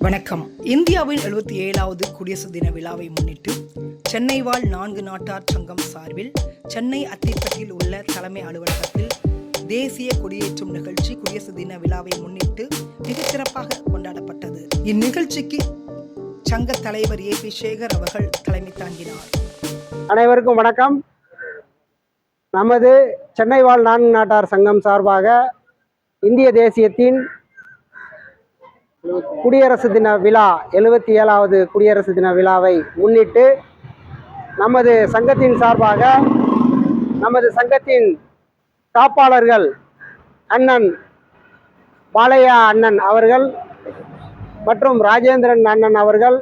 வணக்கம். இந்தியாவின் எழுபத்தி ஏழாவது குடியரசு தின விழாவை முன்னிட்டு சென்னை வாழ் நான்கு நாட்டார் சங்கம் சார்பில் சென்னை அத்திப்பட்டியில் உள்ள தலைமை அலுவலகத்தில் தேசிய கொடியேற்றும் நிகழ்ச்சி குடியரசு தின விழாவை முன்னிட்டு மிகச்சிறப்பாக கொண்டாடப்பட்டது. இந்நிகழ்ச்சிக்கு சங்க தலைவர் ஏ பி சேகர் அவர்கள் தலைமை தாங்கினார். அனைவருக்கும் வணக்கம். நமது சென்னை வாழ் நான்கு நாட்டார் சங்கம் சார்பாக இந்திய தேசியத்தின் குடியரசு தின விழா எழுபத்தி ஏழாவது குடியரசு தின விழாவை முன்னிட்டு நமது சங்கத்தின் சார்பாக நமது சங்கத்தின் காப்பாளர்கள் அண்ணன் பாலையா அண்ணன் அவர்கள் மற்றும் ராஜேந்திரன் அண்ணன் அவர்கள்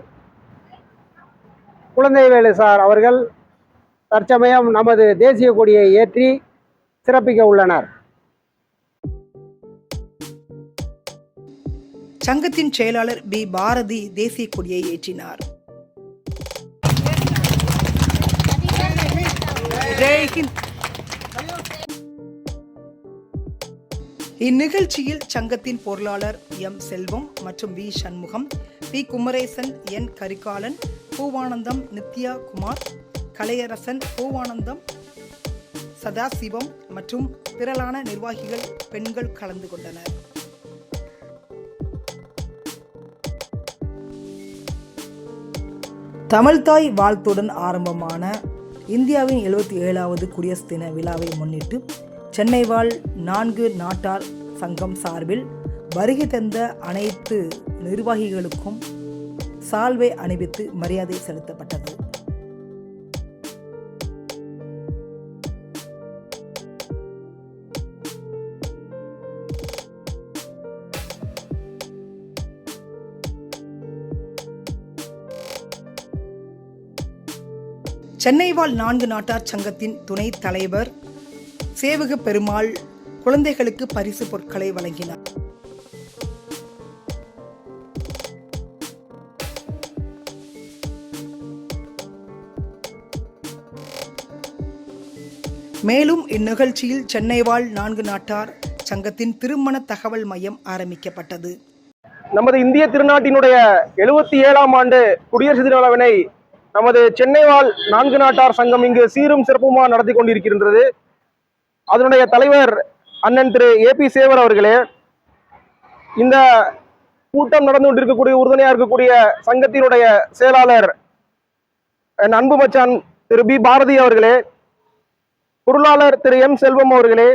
குழந்தைவேலு சார் அவர்கள் தற்சமயம் நமது தேசிய கொடியை ஏற்றி சிறப்பிக்க உள்ளனர். சங்கத்தின் செயலாளர் பி. பாரதி தேசிய கொடியை ஏற்றினார். இந்நிகழ்ச்சியில் சங்கத்தின் பொருளாளர் எம். செல்வம் மற்றும் V. Shanmugam P. Kumaresan N. Karikalan Poovanandam Nithya Kumar Kalaiyarasan Poovanandam Sadasivam மற்றும் திரளான நிர்வாகிகள் பெண்கள் கலந்து கொண்டனர். தமிழ்தாய் வாழ்த்துடன் ஆரம்பமான இந்தியாவின் எழுபத்தி ஏழாவது குடியரசு தின விழாவை முன்னிட்டு சென்னை வாழ் நான்கு நாட்டார் சங்கம் சார்பில் வருகை தந்த அனைத்து நிர்வாகிகளுக்கும் சால்வை அணிவித்து மரியாதை செலுத்தப்பட்டது. சென்னை வாழ் நான்கு நாட்டார் சங்கத்தின் துணைத் தலைவர் சேவக பெருமாள் குழந்தைகளுக்கு பரிசு பொருட்களை வழங்கினார். மேலும் இந்நிகழ்ச்சியில் சென்னை வாழ் நான்கு நாட்டார் சங்கத்தின் திருமண தகவல் மையம் ஆரம்பிக்கப்பட்டது. நமது இந்திய திருநாட்டினுடைய எழுபத்தி ஏழாம் ஆண்டு குடியரசு தின விழாவினை நமது சென்னை வாழ் நான்கு நாட்டார் சங்கம் இங்கு சீரும் சிறப்புமாக நடத்தி கொண்டிருக்கின்றது. அதனுடைய தலைவர் அண்ணன் திரு ஏ பி சேவர் அவர்களே இந்த கூட்டம் நடந்து கொண்டிருக்கக்கூடிய உறுதுணையாக இருக்கக்கூடிய சங்கத்தினுடைய செயலாளர் என் அன்பு மச்சான் திரு பி பாரதி அவர்களே பொருளாளர் திரு எம் செல்வம் அவர்களே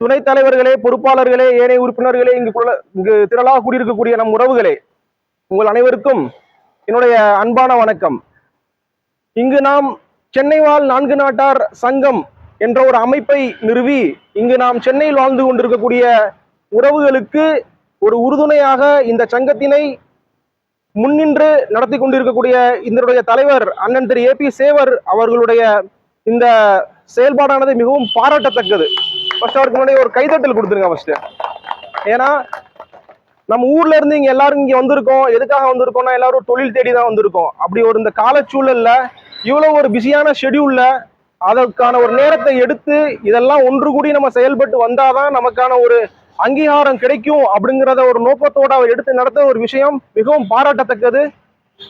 துணைத் தலைவர்களே பொறுப்பாளர்களே ஏனைய உறுப்பினர்களே இங்கு இங்கு திரளாக கூடியிருக்கக்கூடிய நம் உறவுகளே உங்கள் அனைவருக்கும் என்னுடைய அன்பான வணக்கம். இங்கு நாம் சென்னை வாழ் நான்கு நாட்டார் சங்கம் என்ற ஒரு அமைப்பை நிறுவி இங்கு நாம் சென்னையில் வாழ்ந்து கொண்டிருக்கக்கூடிய உறவுகளுக்கு ஒரு உறுதுணையாக இந்த சங்கத்தினை முன்னின்று நடத்தி கொண்டிருக்கக்கூடிய இதனுடைய தலைவர் அண்ணன் திரு ஏ பி சேவர் அவர்களுடைய இந்த செயல்பாடானது மிகவும் பாராட்டத்தக்கது. ஃபர்ஸ்ட் அவருக்கு முன்னாடி ஒரு கைதட்டல் கொடுத்துருங்க ஃபர்ஸ்ட் ஏன்னா நம்ம ஊர்ல இருந்து இங்க எல்லாரும் இங்க வந்திருக்கோம் எதுக்காக வந்திருக்கோம்னா எல்லாரும் தொழில் தேடி தான் வந்திருக்கோம். அப்படி ஒரு இந்த காலச்சூழல்ல இவ்வளோ ஒரு பிஸியான ஷெடியூலில் அதற்கான ஒரு நேரத்தை எடுத்து இதெல்லாம் ஒன்று கூடி நம்ம செயல்பட்டு வந்தாதான் நமக்கான ஒரு அங்கீகாரம் கிடைக்கும் அப்படிங்கிறத ஒரு நோக்கத்தோட அவர் எடுத்து நடத்த ஒரு விஷயம் மிகவும் பாராட்டத்தக்கது.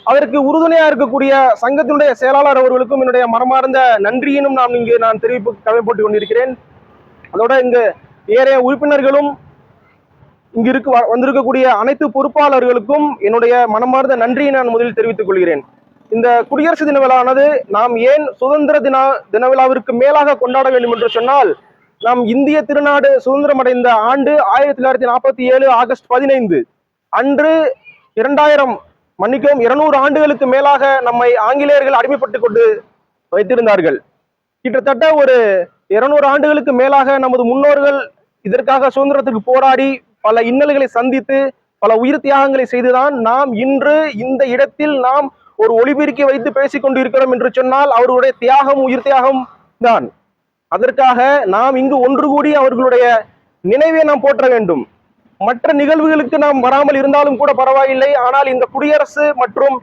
அதற்கு உறுதுணையா இருக்கக்கூடிய சங்கத்தினுடைய செயலாளர் அவர்களுக்கும் என்னுடைய மனமார்ந்த நன்றியினும் நான் இங்கு நான் தெரிவிப்பு கடமைப்பட்டு கொண்டிருக்கிறேன். அதோட இங்கு ஏறைய உறுப்பினர்களும் இங்கு இருக்கு வ- வந்திருக்கக்கூடிய அனைத்து பொறுப்பாளர்களுக்கும் என்னுடைய மனமார்ந்த நன்றியை நான் முதலில் தெரிவித்துக் கொள்கிறேன். இந்த குடியரசு தின விழாவானது நாம் ஏன் சுதந்திர தின தின விழாவிற்கு மேலாக கொண்டாட வேண்டும் என்று சொன்னால் நாம் இந்திய திருநாடு சுதந்திரம் அடைந்த ஆண்டு ஆயிரத்தி தொள்ளாயிரத்தி நாற்பத்தி ஏழு ஆகஸ்ட் பதினைந்து. அன்று இரண்டாயிரம் மன்னிக்கவும் இருநூறு ஆண்டுகளுக்கு மேலாக நம்மை ஆங்கிலேயர்கள் அடிமைப்பட்டுக் கொண்டு வைத்திருந்தார்கள். கிட்டத்தட்ட ஒரு இருநூறு ஆண்டுகளுக்கு மேலாக நமது முன்னோர்கள் இதற்காக சுதந்திரத்துக்கு போராடி பல இன்னல்களை சந்தித்து பல உயிர் தியாகங்களை செய்துதான் நாம் இன்று இந்த இடத்தில் நாம் ஒரு ஒளிபெருக்கி வைத்து பேசிக் கொண்டிருக்கிறோம் என்று சொன்னால் அவர்களுடைய தியாகம் உயிர் தியாகம் தான். அதற்காக நாம் இங்கு ஒன்று கூடி அவர்களுடைய நினைவை நாம் போற்ற வேண்டும். மற்ற நிகழ்வுகளுக்கு நாம் வராமல் இருந்தாலும் கூட பரவாயில்லை. ஆனால் இந்த குடியரசு மற்றும்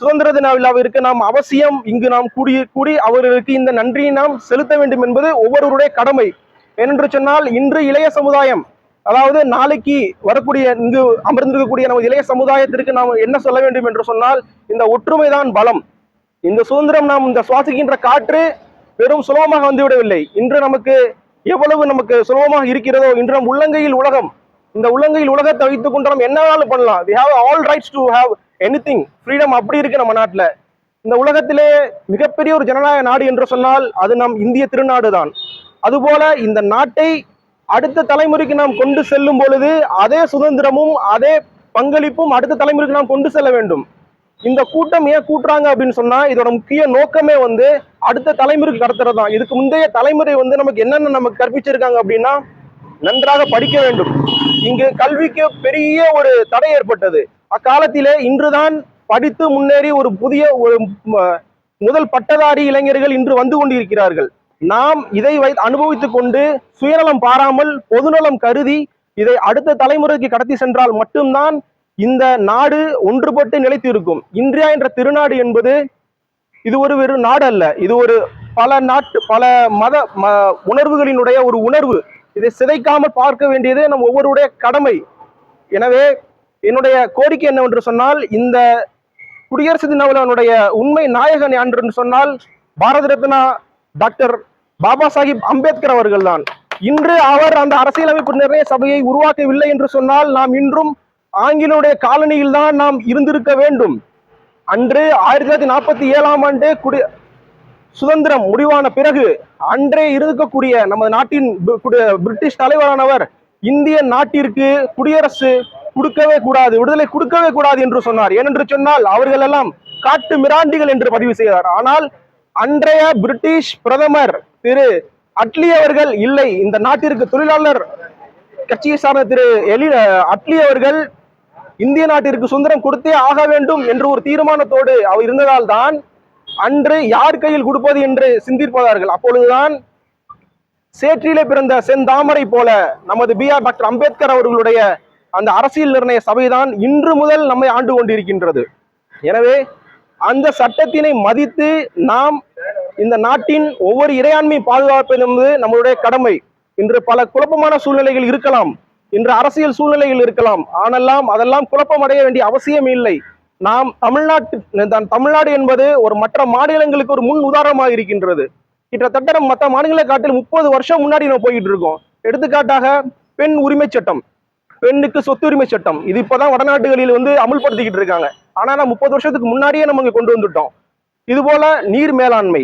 சுதந்திர தின விழாவிற்கு நாம் அவசியம் இங்கு நாம் கூடி கூடி அவர்களுக்கு இந்த நன்றியை நாம் செலுத்த வேண்டும் என்பது ஒவ்வொருவருடைய கடமை. ஏனென்று சொன்னால் இன்று இளைய சமுதாயம் அதாவது நாளைக்கு வரக்கூடிய இங்கு அமர்ந்திருக்கக்கூடிய நமது இளைய சமுதாயத்திற்கு நாம் என்ன சொல்ல வேண்டும் என்று சொன்னால் இந்த ஒற்றுமைதான் பலம். இந்த சுதந்திரம் நாம் இந்த சுவாசிக்கின்ற காற்று வெறும் சுலபமாக வந்துவிடவில்லை. இன்று நமக்கு எவ்வளவு நமக்கு சுலபமாக இருக்கிறதோ இன்று நம் உள்ளங்கையில் உலகம் இந்த உள்ளங்கையில் உலகத்தை வைத்துக் கொண்டு நம்ம என்ன வேணாலும் பண்ணலாம். We have all rights to have anything freedom அப்படி இருக்கு நம்ம நாட்டில். இந்த உலகத்திலே மிகப்பெரிய ஒரு ஜனநாயக நாடு என்று சொன்னால் அது நம் இந்திய திருநாடு தான் அதுபோல இந்த நாட்டை அடுத்த தலைமுறைக்கு நாம் கொண்டு செல்லும் பொழுது அதே சுதந்திரமும் அதே பங்களிப்பும் அடுத்த தலைமுறைக்கு நாம் கொண்டு செல்ல வேண்டும். இந்த கூட்டம் ஏன் கூட்டுறாங்க அப்படின்னு சொன்னா இதோட முக்கிய நோக்கமே வந்து அடுத்த தலைமுறைக்கு கடத்துறது தான் இதுக்கு முந்தைய தலைமுறை வந்து நமக்கு என்னென்ன நமக்கு கற்பிச்சிருக்காங்க அப்படின்னா நன்றாக படிக்க வேண்டும். இங்கு கல்விக்கு பெரிய ஒரு தடை ஏற்பட்டது. அக்காலத்திலே இன்றுதான் படித்து முன்னேறி ஒரு புதிய ஒரு முதல் பட்டதாரி இளைஞர்கள் இன்று வந்து கொண்டிருக்கிறார்கள். நாம் இதை வை அனுபவித்துக் கொண்டு சுயநலம் பாராமல் பொதுநலம் கருதி இதை அடுத்த தலைமுறைக்கு கடத்தி சென்றால் மட்டும்தான் இந்த நாடு ஒன்றுபட்டு நிலைத்து இருக்கும் இந்தியா என்ற திருநாடு என்பது இது ஒரு வெறும் நாடு அல்ல இது ஒரு பல நாட்டு பல மத ம- உணர்வுகளினுடைய ஒரு உணர்வு. இதை சிதைக்காமல் பார்க்க வேண்டியது நம் ஒவ்வொருடைய கடமை. எனவே என்னுடைய கோரிக்கை என்னவென்று சொன்னால் இந்த குடியரசு தினவலனுடைய உண்மை நாயகன் என்று சொன்னால் பாரத ரத்னா டாக்டர் பாபா சாஹிப் அம்பேத்கர் அவர்கள்தான். இன்று அவர் அந்த அரசியலமைப்பு நிர்ணய சபையை உருவாக்கவில்லை என்று சொன்னால் நாம் இன்றும் ஆங்கிலோடைய காலனியில் தான் நாம் இருந்திருக்க வேண்டும். அன்று ஆயிரத்தி தொள்ளாயிரத்தி நாற்பத்தி ஏழாம் ஆண்டு குடி சுதந்திரம் முடிவான பிறகு அன்றே இருக்கக்கூடிய நமது நாட்டின் பிரிட்டிஷ் தலைவரானவர் இந்திய நாட்டிற்கு குடியரசு கொடுக்கவே கூடாது விடுதலை கொடுக்கவே கூடாது என்று சொன்னார். ஏனென்று சொன்னால் அவர்கள் எல்லாம் காட்டு மிராண்டிகள் என்று பதிவு செய்தார். ஆனால் அன்றைய பிரிட்டிஷ் பிரதமர் திரு அட்லி அவர்கள் இல்லை. இந்த நாட்டிற்கு தொழிலாளர் கட்சியை சார்ந்த திரு எலி அட்லி அவர்கள் இந்திய நாட்டிற்கு சுதந்திரம் கொடுத்தே ஆக வேண்டும் என்று ஒரு தீர்மானத்தோடு அவர் இருந்ததால் தான் அன்று யார் கையில் கொடுப்பது என்று சிந்திப்பதார்கள் அப்பொழுதுதான் சேற்றிலே பிறந்த செந்தாமரை போல நமது பி ஆர் டாக்டர் அம்பேத்கர் அவர்களுடைய அந்த அரசியல் நிர்ணய சபைதான் இன்று முதல் நம்மை ஆண்டு கொண்டிருக்கின்றது. எனவே அந்த சட்டத்தினை மதித்து நாம் இந்த நாட்டின் ஒவ்வொரு இறையாண்மை பாதுகாப்பது என்பது நம்மளுடைய கடமை. இன்று பல குழப்பமான சூழ்நிலைகள் இருக்கலாம். இன்று அரசியல் சூழ்நிலைகள் இருக்கலாம். ஆனெல்லாம் அதெல்லாம் குழப்பம் அடைய வேண்டிய அவசியம் இல்லை. நாம் தமிழ்நாட்டு தான் தமிழ்நாடு என்பது ஒரு மற்ற மாநிலங்களுக்கு ஒரு முன் உதாரணமாக இருக்கின்றது. கிட்டத்தட்ட நம்ம மற்ற மாநிலங்களை காட்டில் முப்பது வருஷம் முன்னாடி நம்ம போய்கிட்டு இருக்கோம். எடுத்துக்காட்டாக பெண் உரிமை சட்டம் பெண்ணுக்கு சொத்து உரிமை சட்டம். இது இப்பதான் வடநாட்டுகளில் வந்து அமுல்படுத்திக்கிட்டு இருக்காங்க. ஆனா முப்பது வருஷத்துக்கு முன்னாடியே நம்ம இங்கே கொண்டு வந்துட்டோம். இது போல நீர் மேலாண்மை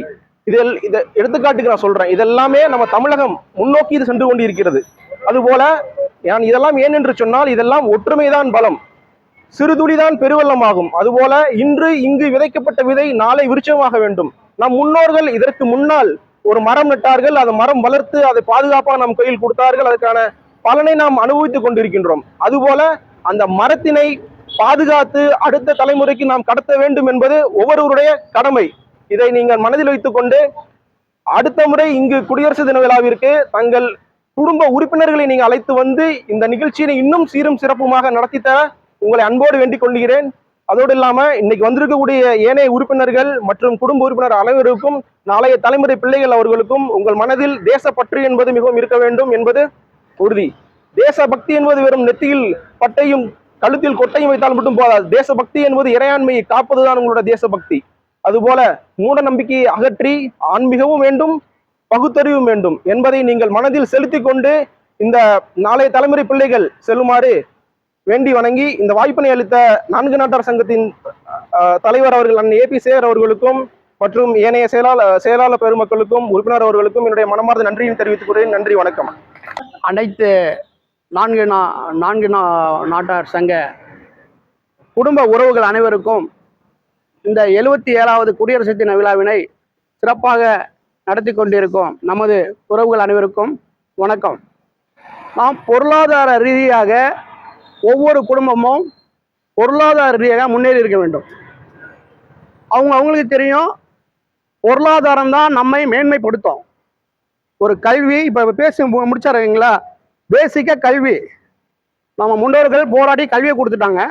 இதில் இதை எடுத்துக்காட்டுக்கு நான் சொல்றேன். இதெல்லாமே நம்ம தமிழகம் முன்னோக்கி இது சென்று கொண்டிருக்கிறது. அதுபோல நான் இதெல்லாம் ஏன் என்று சொன்னால் இதெல்லாம் ஒற்றுமைதான் பலம். சிறுதுளிதான் பெருவெள்ளமாகும். அதுபோல இன்று இங்கு விதைக்கப்பட்ட விதை நாளை விருட்சமாக வேண்டும். நம் முன்னோர்கள் இதற்கு முன்னால் ஒரு மரம் நட்டார்கள். அந்த மரம் வளர்த்து அதை பாதுகாப்பாக நம் கையில் கொடுத்தார்கள். அதற்கான பலனை நாம் அனுபவித்துக் கொண்டிருக்கின்றோம். அதுபோல அந்த மரத்தினை பாதுகாத்து அடுத்த தலைமுறைக்கு நாம் கடத்த வேண்டும் என்பது ஒவ்வொருவருடைய கடமை. இதை நீங்கள் மனதில் வைத்துக் கொண்டு அடுத்த முறை இங்கு குடியரசு தின விழாவிற்கு தங்கள் குடும்ப உறுப்பினர்களை நீங்கள் அழைத்து வந்து இந்த நிகழ்ச்சியினை இன்னும் சீரும் சிறப்புமாக நடத்தி தர உங்களை அன்போடு வேண்டிக் கொள்கிறேன். அதோடு இல்லாமல் இன்னைக்கு வந்திருக்கக்கூடிய ஏனைய உறுப்பினர்கள் மற்றும் குடும்ப உறுப்பினர் அனைவருக்கும் நாளைய தலைமுறை பிள்ளைகள் அவர்களுக்கும் உங்கள் மனதில் தேசப்பற்று என்பது மிகவும் இருக்க வேண்டும் என்பது உறுதி. தேசபக்தி என்பது வெறும் நெத்தியில் பட்டையும் கழுத்தில் கொட்டையும் வைத்தால் மட்டும் போதாது. தேசபக்தி என்பது இறையாண்மையை காப்பதுதான் உங்களோட தேசபக்தி. அதுபோல மூட நம்பிக்கையை அகற்றி ஆன்மீகமும் வேண்டும் பகுத்தறிவும் வேண்டும் என்பதை நீங்கள் மனதில் செலுத்தி கொண்டு இந்த நாளைய தலைமுறை பிள்ளைகள் செல்லுமாறு வேண்டி வணங்கி இந்த வாய்ப்பினை அளித்த நான்கு நாட்டார் சங்கத்தின் தலைவர் அவர்கள் அண்ணன் ஏபி சேகர் அவர்களுக்கும் மற்றும் ஏனைய செயலாளர் செயலாளர் பெருமக்களுக்கும் உறுப்பினர் அவர்களுக்கும் என்னுடைய மனமார்ந்த நன்றியை தெரிவித்துக் கொள்கிறேன். நன்றி வணக்கம். அனைத்து நான்கு நா நான்கு நா நாட்டார் சங்க குடும்ப உறவுகள் அனைவருக்கும் இந்த எழுபத்தி ஏழாவது குடியரசு தின விழாவினை சிறப்பாக நடத்தி கொண்டிருக்கும். நமது உறவுகள் அனைவருக்கும் வணக்கம். நாம் பொருளாதார ரீதியாக ஒவ்வொரு குடும்பமும் பொருளாதார ரீதியாக முன்னேறி இருக்க வேண்டும். அவங்க அவங்களுக்கு தெரியும் பொருளாதாரம் தான் நம்மை மேன்மைப்படுத்தும். ஒரு கல்வி இப்போ பேசி முடிச்சாருங்களா பேசிக்காக கல்வி. நம்ம முன்னோர்கள் போராடி கல்வியை கொடுத்துட்டாங்க.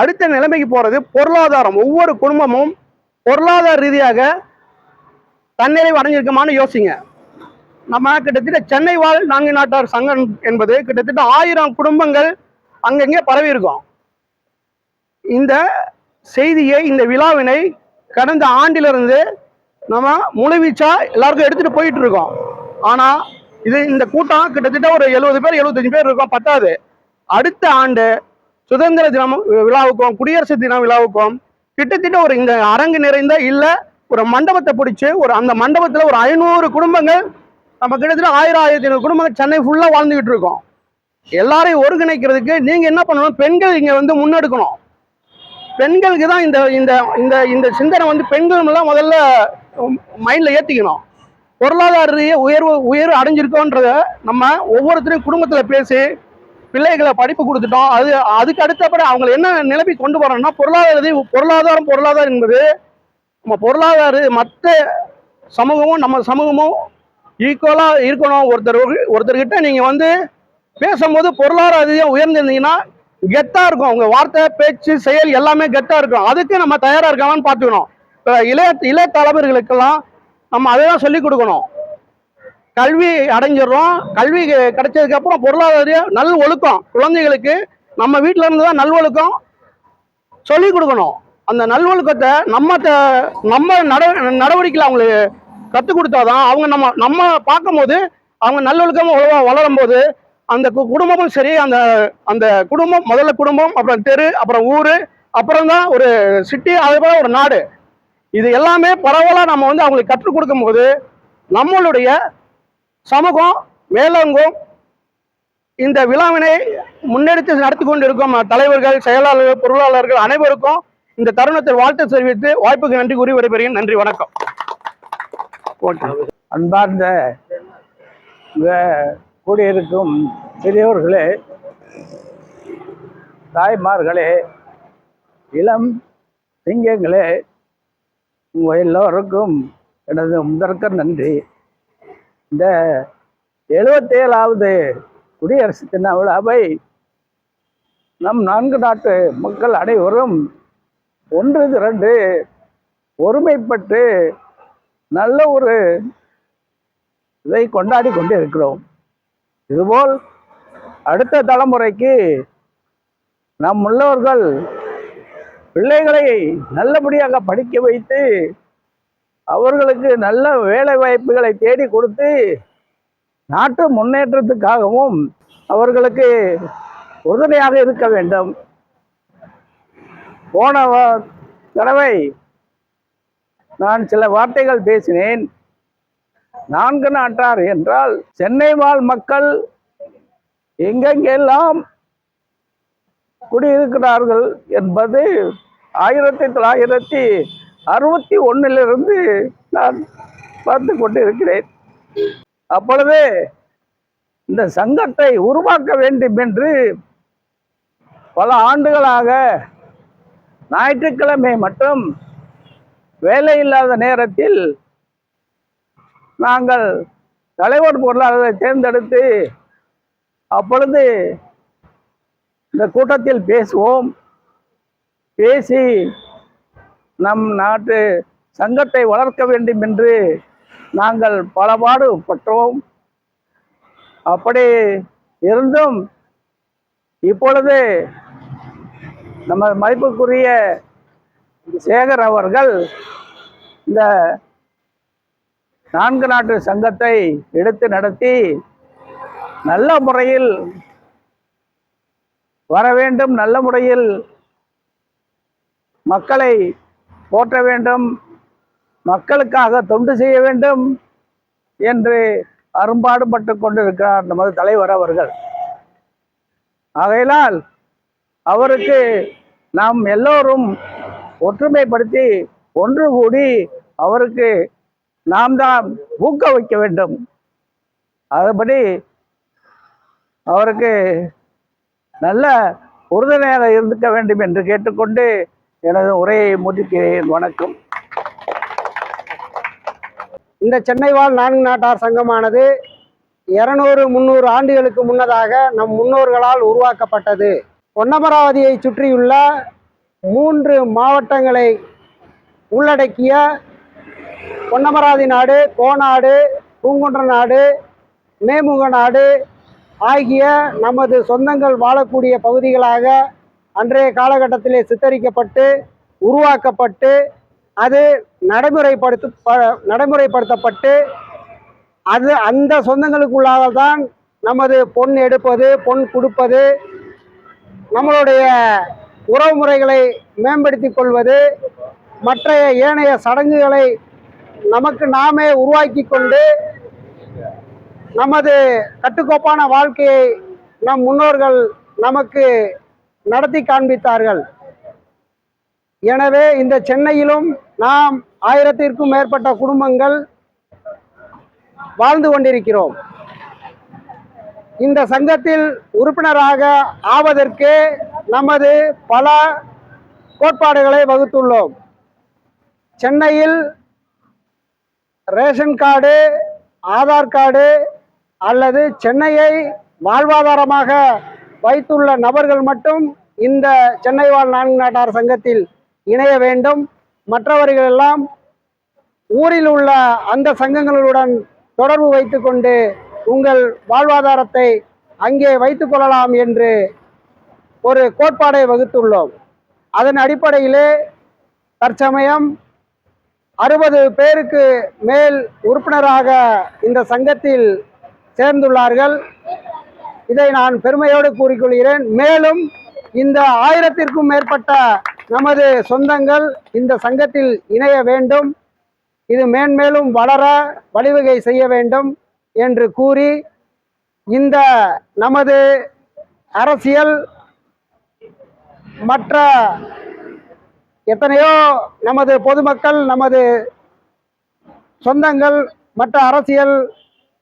அடுத்த நிலைமைக்கு போகிறது பொருளாதாரம். ஒவ்வொரு குடும்பமும் பொருளாதார ரீதியாக தன்னிறைவு அடைஞ்சிருக்குமான்னு யோசிங்க. நம்ம கிட்டத்தட்ட சென்னை வாழ் நான்கு நாட்டார் சங்கம் என்பது கிட்டத்தட்ட ஆயிரம் குடும்பங்கள் அங்கங்கே பரவி இருக்கும். இந்த செய்தியை இந்த விழாவினை கடந்த ஆண்டிலிருந்து நம்ம முழுவீச்சா எல்லாருக்கும் எடுத்துட்டு போயிட்டு இருக்கோம். ஆனால் இது இந்த கூட்டம் கிட்டத்தட்ட ஒரு எழுபது பேர் எழுபத்தஞ்சு பேர் இருக்கும் பத்தாது. அடுத்த ஆண்டு சுதந்திர தினம் விழாவுக்கும் குடியரசு தின விழாவுக்கும் கிட்டத்தட்ட ஒரு இந்த அரங்கு நிறைந்த இல்லை ஒரு மண்டபத்தை பிடிச்சி ஒரு அந்த மண்டபத்தில் ஒரு ஐநூறு குடும்பங்கள் நம்ம கிட்டத்தட்ட ஆயிரம் ஆயிரத்தி ஐநூறு குடும்பங்கள் சென்னை ஃபுல்லாக வாழ்ந்துகிட்டு இருக்கோம். எல்லாரையும் ஒருங்கிணைக்கிறதுக்கு நீங்கள் என்ன பண்ணணும்? பெண்கள் இங்கே வந்து முன்னெடுக்கணும். பெண்களுக்கு தான் இந்த இந்த இந்த இந்த சிந்தனை வந்து பெண்கள் முதல்ல மைண்டில் ஏற்றிக்கணும் பொருளாதார உயர்வு உயர்வு அடைஞ்சிருக்கோன்றத நம்ம ஒவ்வொருத்தரையும் குடும்பத்தில் பேசி பிள்ளைகளை படிப்பு கொடுத்துட்டோம். அது அதுக்கு அடுத்தபடி அவங்களை என்ன நிலைமை கொண்டு வரணும்னா பொருளாதாரத்தை பொருளாதாரம் பொருளாதாரம் என்பது நம்ம பொருளாதார மற்ற சமூகமும் நம்ம சமூகமும் ஈக்குவலாக இருக்கணும். ஒருத்தர் ஒருத்தர்கிட்ட நீங்கள் வந்து பேசும்போது பொருளாதார ரீதியாக உயர்ந்திருந்தீங்கன்னா கெத்தாக இருக்கும். உங்கள் வார்த்தை பேச்சு செயல் எல்லாமே கெத்தாக இருக்கும். அதுக்கு நம்ம தயாராக இருக்கலாம்னு பார்த்துக்கணும். இப்போ இளைய இளைய தலைவர்களுக்கெல்லாம் நம்ம அதை தான் சொல்லிக் கொடுக்கணும். கல்வி அடைஞ்சிடுறோம். கல்வி கிடைச்சதுக்கப்புறம் பொருளாதார நல் ஒழுக்கம். குழந்தைகளுக்கு நம்ம வீட்டில் இருந்து தான் நல்வொழுக்கம் சொல்லிக் கொடுக்கணும். அந்த நல்வொழுக்கத்தை நம்ம த- நம்ம நட நடவடிக்கையில் அவங்களுக்கு கற்றுக் கொடுத்தாதான் அவங்க நம்ம நம்ம பார்க்கும்போது அவங்க நல்லொழுக்கமும் வள- வளரும் போது அந்த கு- குடும்பமும் சரி அந்த அந்த குடும்பம் முதல்ல குடும்பம் அப்புறம் தெரு அப்புறம் ஊர் அப்புறம் தான் ஒரு சிட்டி அதே போல் ஒரு நாடு. இது எல்லாமே பரவலாக நம்ம வந்து அவங்களுக்கு கற்றுக் கொடுக்கும்போது நம்மளுடைய சமூகம் மேலோங்கும் இந்த விழாவினை முன்னெடுத்து நடத்தி கொண்டு இருக்கும் தலைவர்கள் செயலாளர்கள் பொருளாளர்கள் அனைவருக்கும் இந்த தருணத்தில் வாழ்த்து தெரிவித்து வாய்ப்புக்கு நன்றி கூறி விடைபெறுகிறேன். நன்றி வணக்கம். அன்பார்ந்த கூடியிருக்கும் பெரியோர்களே தாய்மார்களே இளம் சிங்கங்களே உங்கள் எல்லோருக்கும் எனது முதற்க நன்றி. இந்த எழுபத்தேழாவது குடியரசு தின விழாவை நம் நான்கு நாட்டு மக்கள் அனைவரும் ஒன்று திரண்டு ஒருமைப்பட்டு நல்ல ஒரு இதை கொண்டாடி கொண்டு இருக்கிறோம் இதுபோல் அடுத்த தலைமுறைக்கு நம் உள்ளவர்கள் பிள்ளைகளை நல்லபடியாக படிக்க வைத்து அவர்களுக்கு நல்ல வேலை வாய்ப்புகளை தேடி கொடுத்து நாட்டு முன்னேற்றத்துக்காகவும் அவர்களுக்கு உறுதுணையாக இருக்க வேண்டும். போன தடவை நான் சில வார்த்தைகள் பேசினேன். நான்கு நாட்டார் என்றால் சென்னை வாழ் மக்கள் எங்கெங்கெல்லாம் குடியிருக்கிறார்கள் என்பது ஆயிரத்தி தொள்ளாயிரத்தி அறுபத்தி ஒன்றிலிருந்து நான் பார்த்து கொண்டு இருக்கிறேன் அப்பொழுது இந்த சங்கத்தை உருவாக்க வேண்டும் என்று பல ஆண்டுகளாக ஞாயிற்றுக்கிழமை மட்டும் வேலை இல்லாத நேரத்தில் நாங்கள் தலைவர் பொருளாளரை தேர்ந்தெடுத்து அப்பொழுது இந்த கூட்டத்தில் பேசுவோம். பேசி நம் நாட்டு சங்கத்தை வளர்க்க வேண்டும் என்று நாங்கள் பலபாடு பட்டோம் அப்படி இருந்தும் இப்பொழுது நம்ம மதிப்புக்குரிய சேகர் அவர்கள் இந்த நான்கு நாட்டு சங்கத்தை எடுத்து நடத்தி நல்ல முறையில் வர வேண்டும் நல்ல முறையில் மக்களை போற்ற வேண்டும் மக்களுக்காக தொண்டு செய்ய வேண்டும் என்று அரும்பாடுபட்டு கொண்டிருக்கிறார் நமது தலைவர் அவர்கள். ஆகையினால் அவருக்கு நாம் எல்லோரும் ஒற்றுமைப்படுத்தி ஒன்று கூடி அவருக்கு நாம் தான் ஊக்குவிக்க வேண்டும். அதுபடி அவருக்கு நல்ல உறுதுணையாக இருந்துக்க வேண்டும் என்று கேட்டுக்கொண்டு எனது உரையை முடிக்கிறேன் வணக்கம். இந்த சென்னை வாழ் நான்கு நாட்டார் சங்கமானது இருநூறு முந்நூறு ஆண்டுகளுக்கு முன்னதாக நம் முன்னோர்களால் உருவாக்கப்பட்டது. பொன்னமராவதியை சுற்றியுள்ள மூன்று மாவட்டங்களை உள்ளடக்கிய பொன்னமராதி நாடு கோநாடு பூங்குன்ற நாடு மேமுக நாடு ஆகிய நமது சொந்தங்கள் வாழக்கூடிய பகுதிகளாக அன்றைய காலகட்டத்திலே சித்தரிக்கப்பட்டு உருவாக்கப்பட்டு அது நடைமுறைப்படுத்து ப- நடைமுறைப்படுத்தப்பட்டு அது அந்த சொந்தங்களுக்குள்ளாக தான் நமது பொன் எடுப்பது பொன் கொடுப்பது நம்மளுடைய உறவு முறைகளை மேம்படுத்தி கொள்வது மற்ற ஏனைய சடங்குகளை நமக்கு நாமே உருவாக்கி கொண்டு நமது கட்டுக்கோப்பான வாழ்க்கையை நம் முன்னோர்கள் நமக்கு நடத்தி காண்பித்தார்கள். எனவே இந்த சென்னையிலும் நாம் ஆயிரத்திற்கும் மேற்பட்ட குடும்பங்கள் வாழ்ந்து கொண்டிருக்கிறோம். இந்த சங்கத்தில் உறுப்பினராக ஆவதற்கு நமது பல கோட்பாடுகளை வகுத்துள்ளோம். சென்னையில் ரேஷன் கார்டு ஆதார் கார்டு அல்லது சென்னையை வாழ்வாதாரமாக வைத்துள்ள நபர்கள் மட்டும் இந்த சென்னை வாழ் நான்கு நாட்டார் சங்கத்தில் இணைய வேண்டும். மற்றவர்கள் எல்லாம் ஊரில் உள்ள அந்த சங்கங்களுடன் தொடர்பு வைத்துக்கொண்டு உங்கள் வாழ்வாதாரத்தை அங்கே வைத்துக் கொள்ளலாம் என்று ஒரு கோட்பாடை வகுத்துள்ளோம். அதன் அடிப்படையிலே தற்சமயம் அறுபது பேருக்கு மேல் உறுப்பினராக இந்த சங்கத்தில் சேர்ந்துள்ளார்கள். இதை நான் பெருமையோடு கூறிக்கொள்கிறேன். மேலும் இந்த ஆயிரத்திற்கும் மேற்பட்ட நமது சொந்தங்கள் இந்த சங்கத்தில் இணைய வேண்டும். இது மேன்மேலும் வளர வழிவகை செய்ய வேண்டும் என்று கூறி இந்த நமது அரசியல் மற்ற எத்தனையோ நமது பொதுமக்கள் நமது சொந்தங்கள் மற்ற அரசியல்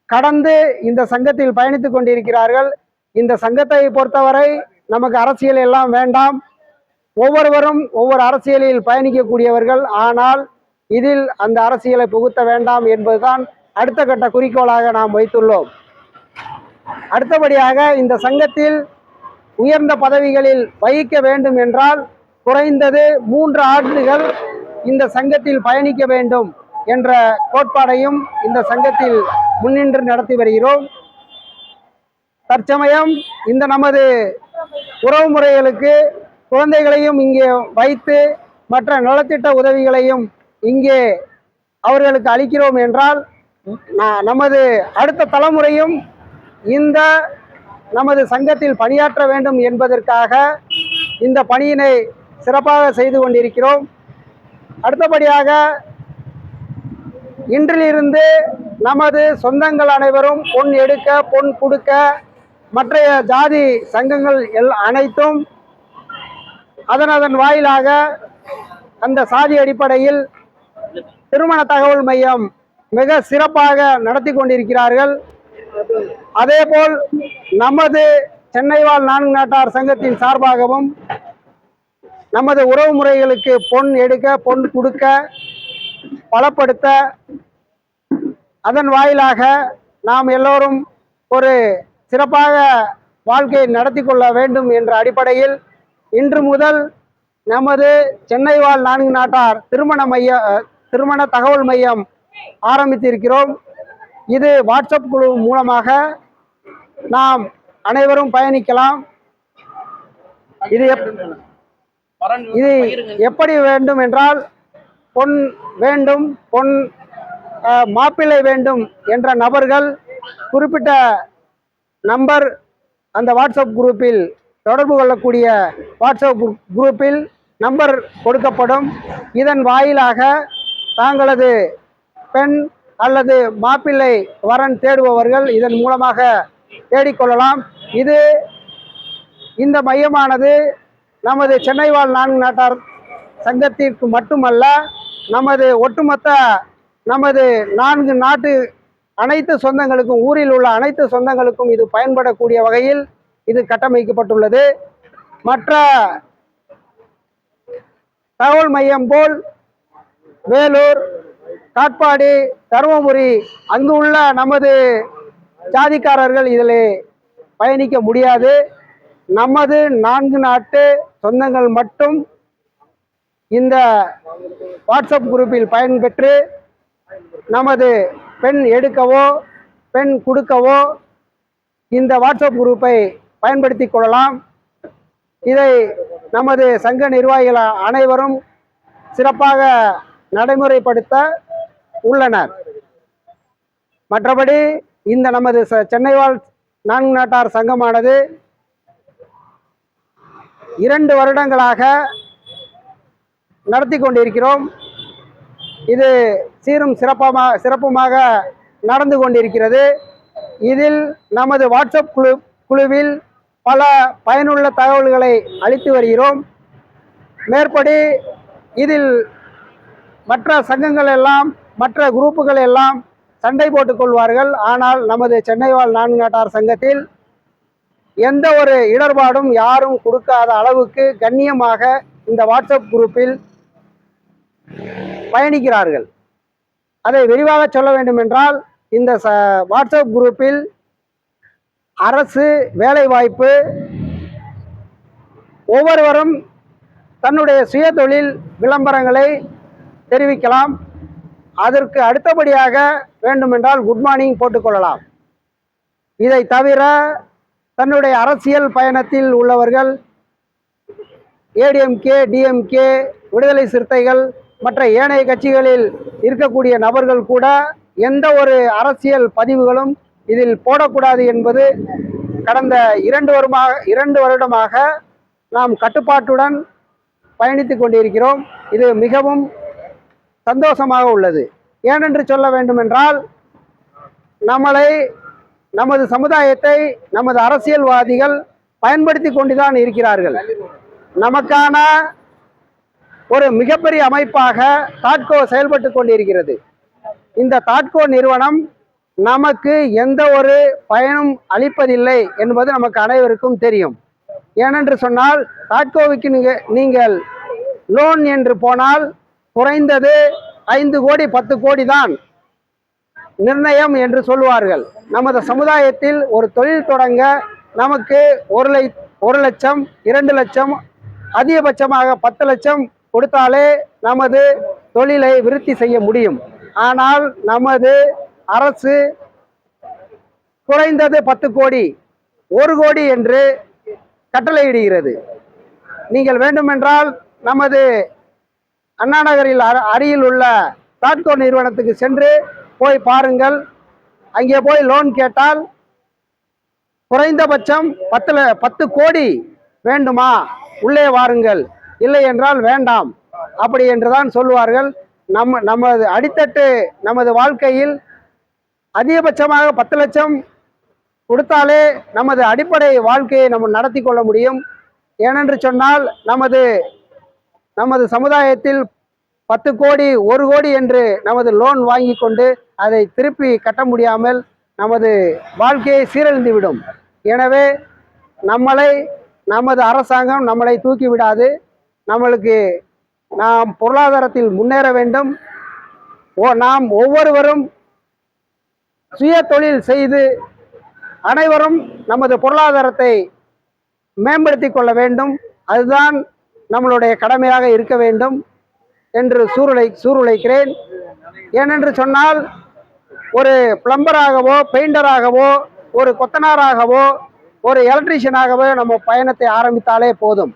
கடந்து இந்த சங்கத்தில் பயணித்து கொண்டிருக்கிறார்கள். இந்த சங்கத்தை பொறுத்தவரை நமக்கு அரசியல் எல்லாம் வேண்டாம். ஒவ்வொருவரும் ஒவ்வொரு அரசியலில் பயணிக்கக்கூடியவர்கள். ஆனால் இதில் அந்த அரசியலை புகுத்த வேண்டாம் என்பதுதான் அடுத்த கட்ட குறிக்கோளாக நாம் வைத்துள்ளோம். அடுத்தபடியாக இந்த சங்கத்தில் உயர்ந்த பதவிகளில் வகிக்க வேண்டும் என்றால் குறைந்தது மூன்று ஆண்டுகள் இந்த சங்கத்தில் பயணிக்க வேண்டும் என்ற கோட்பாடையும் இந்த சங்கத்தில் முன்னின்று நடத்தி வருகிறோம். தற்சமயம் இந்த நமது உறவு முறைகளுக்கு குழந்தைகளையும் இங்கே வைத்து மற்ற நலத்திட்ட உதவிகளையும் இங்கே அவர்களுக்கு அளிக்கிறோம் என்றால் நமது அடுத்த தலைமுறையும் இந்த நமது சங்கத்தில் பணியாற்ற வேண்டும் என்பதற்காக இந்த பணியினை சிறப்பாக செய்து கொண்டிருக்கிறோம். அடுத்தபடியாக இன்றிலிருந்து நமது சொந்தங்கள் அனைவரும் பொன் எடுக்க பொன் கொடுக்க மற்றைய ஜாதி சங்கங்கள் எல் அனைத்தும் அதன் அதன் வாயிலாக அந்த சாதி அடிப்படையில் திருமண தகவல் மையம் மிக சிறப்பாக நடத்தி கொண்டிருக்கிறார்கள். அதேபோல் நமது சென்னை வாழ் நான்கு நாட்டார் சங்கத்தின் சார்பாகவும் நமது உறவு முறைகளுக்கு பொன் எடுக்க பொன் கொடுக்க பலப்படுத்த அதன் வாயிலாக நாம் எல்லோரும் ஒரு சிறப்பாக வாழ்க்கையை நடத்தி கொள்ள வேண்டும் என்ற அடிப்படையில் இன்று முதல் நமது சென்னை வாழ் நான்கு நாட்டார் திருமண மைய திருமண தகவல் மையம் ஆரம்பித்திருக்கிறோம். இது வாட்ஸ்அப் குழு மூலமாக நாம் அனைவரும் பயணிக்கலாம். இது எப்- இது எப்படி வேண்டும் என்றால் பொன் வேண்டும் பொன் மாப்பிள்ளை வேண்டும் என்ற நபர்கள் குறிப்பிட்ட நம்பர் அந்த வாட்ஸ்அப் குரூப்பில் தொடர்பு கொள்ளக்கூடிய வாட்ஸ்அப் குரூப்பில் நம்பர் கொடுக்கப்படும். இதன் வாயிலாக தாங்களது பெண் அல்லது மாப்பிள்ளை வரன் தேடுபவர்கள் இதன் மூலமாக தேடிக்கொள்ளலாம். இது இந்த மையமானது நமது சென்னை வாழ் நான்கு நாட்டார் சங்கத்திற்கு மட்டுமல்ல நமது ஒட்டுமொத்த நமது நான்கு நாட்டு அனைத்து சொந்தங்களுக்கும் ஊரில் உள்ள அனைத்து சொந்தங்களுக்கும் இது பயன்படக்கூடிய வகையில் இது கட்டமைக்கப்பட்டுள்ளது. மற்ற தகவல் மையம் போல் வேலூர் காட்பாடி தருமபுரி அங்கு உள்ள நமது ஜாதிக்காரர்கள் இதில் பயணிக்க முடியாது. நமது நான்கு நாட்டு சொந்தங்கள் மட்டும் இந்த வாட்ஸ்அப் குரூப்பில் பயன்பெற்று நமது பெண் எடுக்கவோ பெண் கொடுக்கவோ இந்த வாட்ஸ்அப் குரூப்பை பயன்படுத்தி கொள்ளலாம். இதை நமது சங்க நிர்வாகிகள் அனைவரும் சிறப்பாக நடைமுறைப்படுத்த உள்ளனர். மற்றபடி இந்த நமது சென்னை வாழ் நான்கு நாட்டார் சங்கமானது இரண்டு வருடங்களாக நடத்தி கொண்டிருக்கிறோம். இது சீரும் சிறப்பமாக சிறப்புமாக நடந்து கொண்டிருக்கிறது. இதில் நமது வாட்ஸ்அப் குழு குழுவில் பல பயனுள்ள தகவல்களை அளித்து வருகிறோம். மேற்படி இதில் மற்ற சங்கங்கள் எல்லாம் மற்ற குரூப்புகள் எல்லாம் சண்டை போட்டுக்கொள்வார்கள் ஆனால் நமது சென்னை வாழ் நான்கு நாட்டார் சங்கத்தில் எந்த ஒரு இடர்பாடும் யாரும் கொடுக்காத அளவுக்கு கண்ணியமாக இந்த வாட்ஸ்அப் குரூப்பில் பயணிக்கிறார்கள். அதை விரிவாக சொல்ல வேண்டும் என்றால் இந்த ச வாட்ஸ்அப் குரூப்பில் அரசு வேலைவாய்ப்பு ஒவ்வொருவரும் தன்னுடைய சுயதொழில் விளம்பரங்களை தெரிவிக்கலாம். அதற்கு அடுத்தபடியாக வேண்டுமென்றால் குட் மார்னிங் போட்டுக்கொள்ளலாம் இதை தவிர தன்னுடைய அரசியல் பயணத்தில் உள்ளவர்கள் ஏடிஎம்கே டிஎம்கே விடுதலை சிறுத்தைகள் மற்ற ஏனைய கட்சிகளில் இருக்கக்கூடிய நபர்கள் கூட எந்த ஒரு அரசியல் பதிவுகளும் இதில் போடக்கூடாது என்பது கடந்த இரண்டு வருமாக இரண்டு வருடமாக நாம் கட்டுப்பாட்டுடன் பயணித்து கொண்டிருக்கிறோம். இது மிகவும் சந்தோஷமாக உள்ளது. ஏனென்று சொல்ல வேண்டுமென்றால் நம்மளை நமது சமுதாயத்தை நமது அரசியல்வாதிகள் பயன்படுத்தி கொண்டுதான் இருக்கிறார்கள். நமக்கான ஒரு மிகப்பெரிய அமைப்பாக தாட்கோ செயல்பட்டு கொண்டிருக்கிறது. இந்த தாட்கோ நிறுவனம் நமக்கு எந்த ஒரு பயனும் அளிப்பதில்லை என்பது நமக்கு அனைவருக்கும் தெரியும். ஏனென்று சொன்னால் தாட்கோவுக்கு நீங்கள் நீங்கள் லோன் என்று போனால் குறைந்தது ஐந்து கோடி பத்து கோடி தான் நிர்ணயம் என்று சொல்லுவார்கள் நமது சமுதாயத்தில் ஒரு தொழில் தொடங்க நமக்கு ஒரு லை ஒரு லட்சம் இரண்டு லட்சம் அதிகபட்சமாக பத்து லட்சம் கொடுத்தாலே நமது தொழிலை விருத்தி செய்ய முடியும். ஆனால் நமது அரசு குறைந்தது பத்து கோடி ஒரு கோடி என்று கட்டளையிடுகிறது. நீங்கள் வேண்டுமென்றால் நமது அண்ணா நகரில் அருகில் உள்ள தாட்கோ நிறுவனத்துக்கு சென்று போய் பாருங்கள். அங்கே போய் லோன் கேட்டால் குறைந்தபட்சம் பத்தில் பத்து கோடி வேண்டுமா? உள்ளே வாருங்கள். இல்லை என்றால் வேண்டாம். அப்படி என்றுதான் சொல்லுவார்கள். நம்ம நமது அடித்தட்டு நமது வாழ்க்கையில் அதிகபட்சமாக பத்து லட்சம் கொடுத்தாலே நமது அடிப்படை வாழ்க்கையை நம்ம நடத்தி கொள்ள முடியும். ஏனென்று சொன்னால் நமது நமது சமுதாயத்தில் பத்து கோடி ஒரு கோடி என்று நமது லோன் வாங்கி கொண்டு அதை திருப்பி கட்ட முடியாமல் நமது வாழ்க்கையை சீரழிந்துவிடும் எனவே நம்மளை நமது அரசாங்கம் நம்மளை தூக்கி விடாது. நம்மளுக்கு நாம் பொருளாதாரத்தில் முன்னேற வேண்டும். ஓ நாம் ஒவ்வொருவரும் சுய தொழில் செய்து அனைவரும் நமது பொருளாதாரத்தை மேம்படுத்தி கொள்ள வேண்டும். அதுதான் நம்மளுடைய கடமையாக இருக்க வேண்டும் என்று சூருளை சூருழைக்கிறேன் ஏனென்று சொன்னால் ஒரு பிளம்பராகவோ பெயிண்டராகவோ ஒரு கொத்தனாராகவோ ஒரு எலக்ட்ரீஷியனாகவோ நம்ம பயணத்தை ஆரம்பித்தாலே போதும்.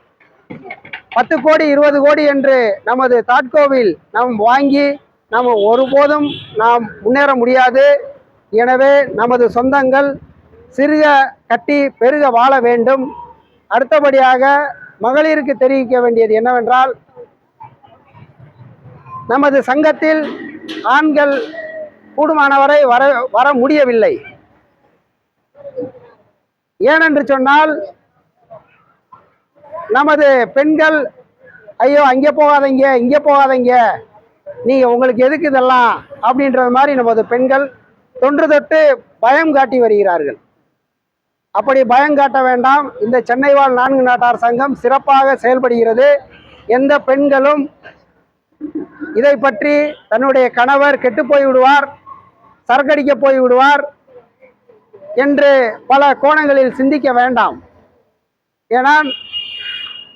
பத்து கோடி இருபது கோடி என்று நமது தாட்கோவில் நாம் வாங்கி நாம் ஒருபோதும் நாம் முன்னேற முடியாது. எனவே நமது சொந்தங்கள் சிறுக கட்டி பெருக வாழ வேண்டும். அடுத்தபடியாக மகளிருக்கு தெரிவிக்க வேண்டியது என்னவென்றால் நமது சங்கத்தில் ஆண்கள் கூடுமானவரை வர வர முடியவில்லை. ஏனென்று சொன்னால் நமது பெண்கள் ஐயோ அங்கே போகாதீங்க இங்கே போகாதீங்க. நீங்கள் உங்களுக்கு எதுக்கு இதெல்லாம்? அப்படின்றது மாதிரி நமது பெண்கள் தொன்று தொட்டு பயம் காட்டி வருகிறார்கள். அப்படி பயம் காட்ட வேண்டாம். இந்த சென்னை வாழ் நான்கு நாட்டார் சங்கம் சிறப்பாக செயல்படுகிறது. எந்த பெண்களும் இதை பற்றி தன்னுடைய கணவர் கெட்டு போய் விடுவார் சரக்கடிக்க போய் விடுவார் என்று பல கோணங்களில் சிந்திக்க வேண்டாம். ஏனால்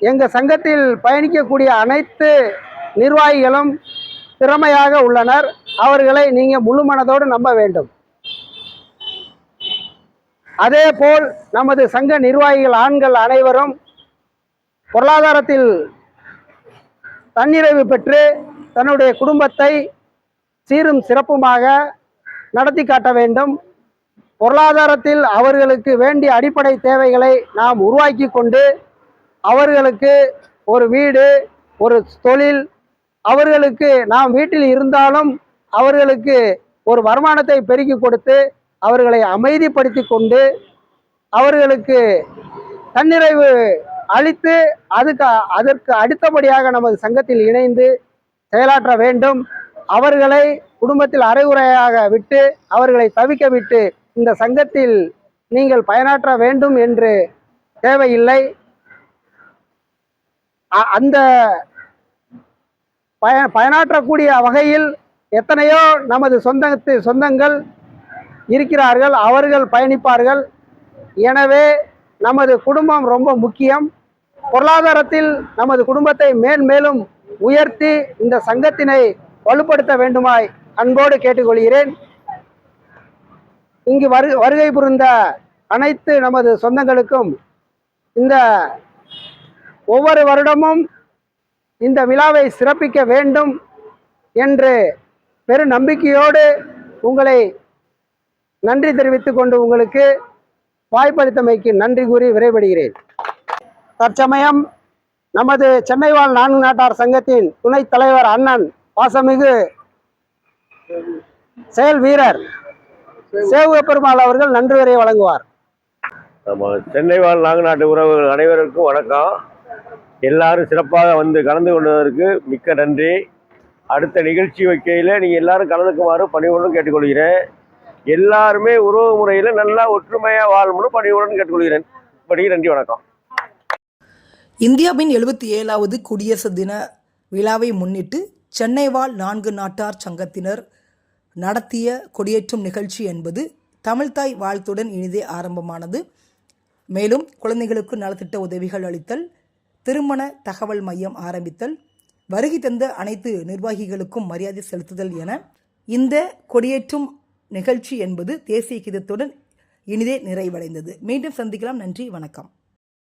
எங்கள் சங்கத்தில் பயணிக்கக்கூடிய அனைத்து நிர்வாகிகளும் திறமையாக உள்ளனர். அவர்களை நீங்கள் முழு மனதோடு நம்ப வேண்டும். அதே போல் நமது சங்க நிர்வாகிகள் ஆண்கள் அனைவரும் பொருளாதாரத்தில் தன்னிறைவு பெற்று தன்னுடைய குடும்பத்தை சீரும் சிறப்புமாக நடத்தி காட்ட வேண்டும். பொருளாதாரத்தில் அவர்களுக்கு வேண்டிய அடிப்படை தேவைகளை நாம் உருவாக்கி கொண்டு அவர்களுக்கு ஒரு வீடு ஒரு தொழில் அவர்களுக்கு நாம் வீட்டில் இருந்தாலும் அவர்களுக்கு ஒரு வருமானத்தை பெருக்கி கொடுத்து அவர்களை அமைதிப்படுத்தி கொண்டு அவர்களுக்கு தன்னிறைவு அளித்து அதுக்கு அதற்கு அடுத்தபடியாக நமது சங்கத்தில் இணைந்து செயலாற்ற வேண்டும். அவர்களை குடும்பத்தில் அரைகுறையாக விட்டு அவர்களை தவிக்க விட்டு இந்த சங்கத்தில் நீங்கள் பயனாற்ற வேண்டும் என்று தேவையில்லை. அந்த பய பயனாற்றக்கூடிய வகையில் எத்தனையோ நமது சொந்தத்து சொந்தங்கள் இருக்கிறார்கள் அவர்கள் பயணிப்பார்கள். எனவே நமது குடும்பம் ரொம்ப முக்கியம். பொருளாதாரத்தில் நமது குடும்பத்தை மேன்மேலும் உயர்த்தி இந்த சங்கத்தினை வலுப்படுத்த வேண்டுமாய் அன்போடு கேட்டுக்கொள்கிறேன். இங்கு வரு வருகை புரிந்த அனைத்து நமது சொந்தங்களுக்கும் இந்த ஒவ்வொரு வருடமும் இந்த விழாவை சிறப்பிக்க வேண்டும் என்று பெரு நம்பிக்கையோடு உங்களை நன்றி தெரிவித்துக் கொண்டு உங்களுக்கு வாய்ப்பளித்தமைக்கு நன்றி கூறி விரைபடுகிறேன் தற்சமயம் நமது சென்னை வாழ் நான்கு நாட்டார் சங்கத்தின் துணைத் தலைவர் அண்ணன் பாசமிகு செயல் வீரர் சேவு பெருமாள் அவர்கள் நன்றி உரை வழங்குவார். நம்ம சென்னை வாழ் நாட்டு உறவுகள் அனைவருக்கும் வணக்கம். எல்லாரும் சிறப்பாக வந்து கலந்து கொண்டதற்கு மிக்க நன்றி. அடுத்த நிகழ்ச்சி வைக்கையில் நீங்கள் எல்லாரும் கலந்துக்குமாறு பணிவுடன் கேட்டுக்கொள்கிறேன். எல்லாருமே உறவு முறையில் நல்லா ஒற்றுமையாக வாழணும்னு பணிவுடன் கேட்டுக்கொள்கிறேன். இப்படி நன்றி வணக்கம். இந்தியாவின் எழுபத்தி ஏழாவது குடியரசு தின விழாவை முன்னிட்டு சென்னை வாழ் நான்கு நாட்டார் சங்கத்தினர் நடத்திய கொடியேற்றும் நிகழ்ச்சி என்பது தமிழ்தாய் வாழ்த்துடன் இனிதே ஆரம்பமானது. மேலும் குழந்தைகளுக்கு நலத்திட்ட உதவிகள் அளித்தல் திருமண தகவல் மையம் ஆரம்பித்தல் வருகை தந்த அனைத்து நிர்வாகிகளுக்கும் மரியாதை செலுத்துதல் என இந்த கொடியேற்றும் நிகழ்ச்சி என்பது தேசிய கீதத்துடன் இனிதே நிறைவடைந்தது. மீண்டும் சந்திக்கலாம். நன்றி. வணக்கம்.